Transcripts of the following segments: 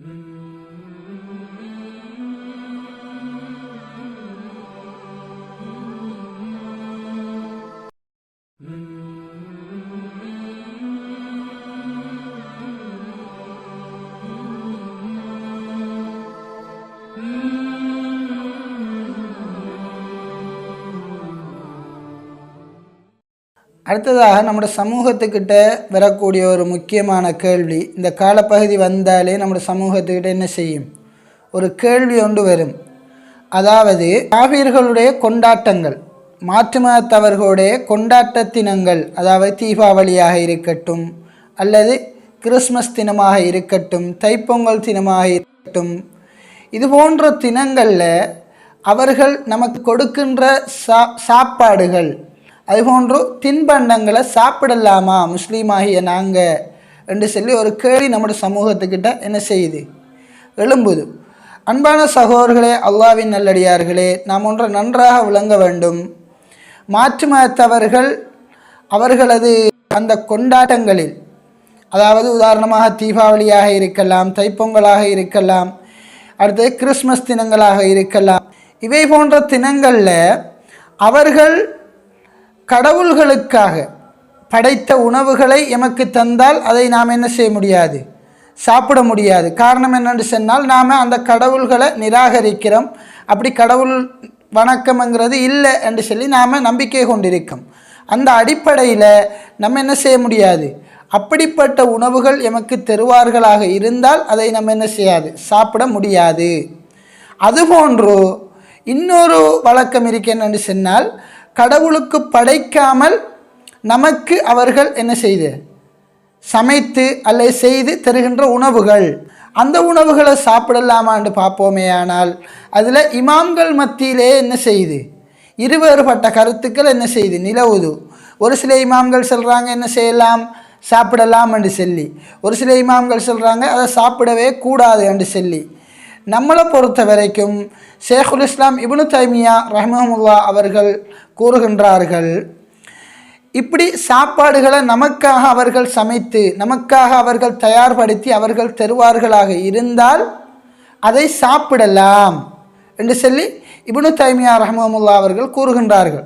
Mm. அடுத்ததாக நம்முடைய சமூகத்துக்கிட்ட வரக்கூடிய ஒரு முக்கியமான கேள்வி இந்த காலப்பகுதி வந்தாலே நம்முடைய சமூகத்துக்கிட்ட என்ன செய்யும்? ஒரு கேள்வி ஒன்று வரும். அதாவது காவிர்களுடைய கொண்டாட்டங்கள் மாற்று மதத்தவர்களுடைய கொண்டாட்ட தினங்கள் அதாவது தீபாவளியாக இருக்கட்டும் அல்லது கிறிஸ்மஸ் தினமாக இருக்கட்டும் தைப்பொங்கல் தினமாக இருக்கட்டும் இது போன்ற தினங்களில் அவர்கள் நமக்கு கொடுக்கின்ற சா சாப்பாடுகள் அதுபோன்று தின்பண்டங்களை சாப்பிடலாமா? முஸ்லீமாகிய நாங்கள் என்று சொல்லி ஒரு கேள்வி நம்முடைய சமூகத்துக்கிட்ட என்ன செய்யுது? எழும்புது. அன்பான சகோதரர்களே அல்லாவின் நல்லடியார்களே நாம் ஒன்று நன்றாக விளங்க வேண்டும். மாற்று மதத்தவர்கள் அவர்களது அந்த கொண்டாட்டங்களில் அதாவது உதாரணமாக தீபாவளியாக இருக்கலாம் தைப்பொங்கலாக இருக்கலாம் அடுத்தது கிறிஸ்மஸ் தினங்களாக இருக்கலாம் இவை போன்ற தினங்களில் அவர்கள் கடவுள்களுக்காக படைத்த உணவுகளை எமக்கு தந்தால் அதை நாம் என்ன செய்ய முடியாது? சாப்பிட முடியாது. காரணம் என்னென்று சொன்னால் நாம் அந்த கடவுள்களை நிராகரிக்கிறோம். அப்படி கடவுள் வணக்கம்ங்கிறது இல்லை என்று சொல்லி நாம் நம்பிக்கை கொண்டிருக்கோம். அந்த அடிப்படையில் நம்ம என்ன செய்ய முடியாது? அப்படிப்பட்ட உணவுகள் எமக்கு தருவார்களாக இருந்தால் அதை நம்ம என்ன செய்யாது? சாப்பிட முடியாது. அதுபோன்று இன்னொரு வழக்கம் இருக்கேன்னு சொன்னால் கடவுளுக்கு படைக்காமல் நமக்கு அவர்கள் என்ன செய்து? சமைத்து அல்லது செய்து தருகின்ற உணவுகள். அந்த உணவுகளை சாப்பிடலாமான்னு பார்ப்போமே ஆனால் அதில் இமாம்கள் மத்தியிலே என்ன செய்யுது இருவேறுபட்ட கருத்துக்கள் என்ன செய்யுது நிலவுது. ஒரு சில இமாம்கள் சொல்கிறாங்க என்ன செய்யலாம்? சாப்பிடலாம் என்று சொல்லி. ஒரு சில இமாம்கள் சொல்கிறாங்க அதை சாப்பிடவே கூடாது என்று சொல்லி. நம்மளை பொறுத்த வரைக்கும் ஷேகுல் இஸ்லாம் இபுனு தைமியா ரஹமஹமுல்லா அவர்கள் கூறுகின்றார்கள் இப்படி சாப்பாடுகளை நமக்காக அவர்கள் சமைத்து நமக்காக அவர்கள் தயார்படுத்தி அவர்கள் தருவார்களாக இருந்தால் அதை சாப்பிடலாம் என்று சொல்லி இபுனு தைமியா ரஹமமுல்லா அவர்கள் கூறுகின்றார்கள்.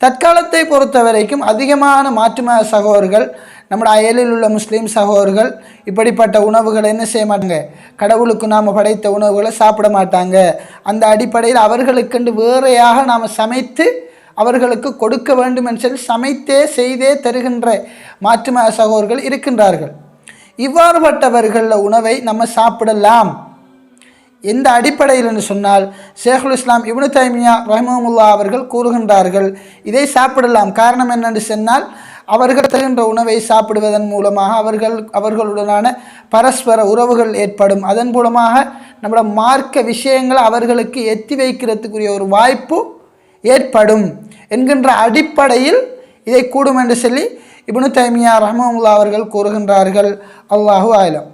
தற்காலத்தை பொறுத்த வரைக்கும் அதிகமான மாற்றும சகோதரர்கள் நம்முடைய அயலில் உள்ள முஸ்லீம் சகோதரர்கள் இப்படிப்பட்ட உணவுகளை என்ன செய்ய மாட்டாங்க? கடவுளுக்கு நாம் படைத்த உணவுகளை சாப்பிட மாட்டாங்க. அந்த அடிப்படையில் அவர்களுக்கென்று வேறையாக நாம் சமைத்து அவர்களுக்கு கொடுக்க வேண்டும் என்று சொல்லி சமைத்தே செய்தே தருகின்ற மாற்று சகோதரர்கள் இருக்கின்றார்கள். இவ்வாறுபட்டவர்களில் உணவை நம்ம சாப்பிடலாம். எந்த அடிப்படையில் என்று சொன்னால் ஷேகுல் இஸ்லாம் இப்னு தைமியா ரஹ்மமுல்லா அவர்கள் கூறுகின்றார்கள் இதை சாப்பிடலாம். காரணம் என்னென்று சொன்னால் அவர்கள் தருகின்ற உணவை சாப்பிடுவதன் மூலமாக அவர்கள் அவர்களுடனான பரஸ்பர உறவுகள் ஏற்படும். அதன் மூலமாக நம்மளோட மார்க்க விஷயங்களை அவர்களுக்கு எத்தி வைக்கிறதுக்குரிய ஒரு வாய்ப்பு ஏற்படும். என்கின்ற அடிப்படையில் இதை கூடும் என்று சொல்லி இப்னு தைமியா ரஹ்மமுல்லா அவர்கள் கூறுகின்றார்கள். அல்லாஹூ ஆயிலம்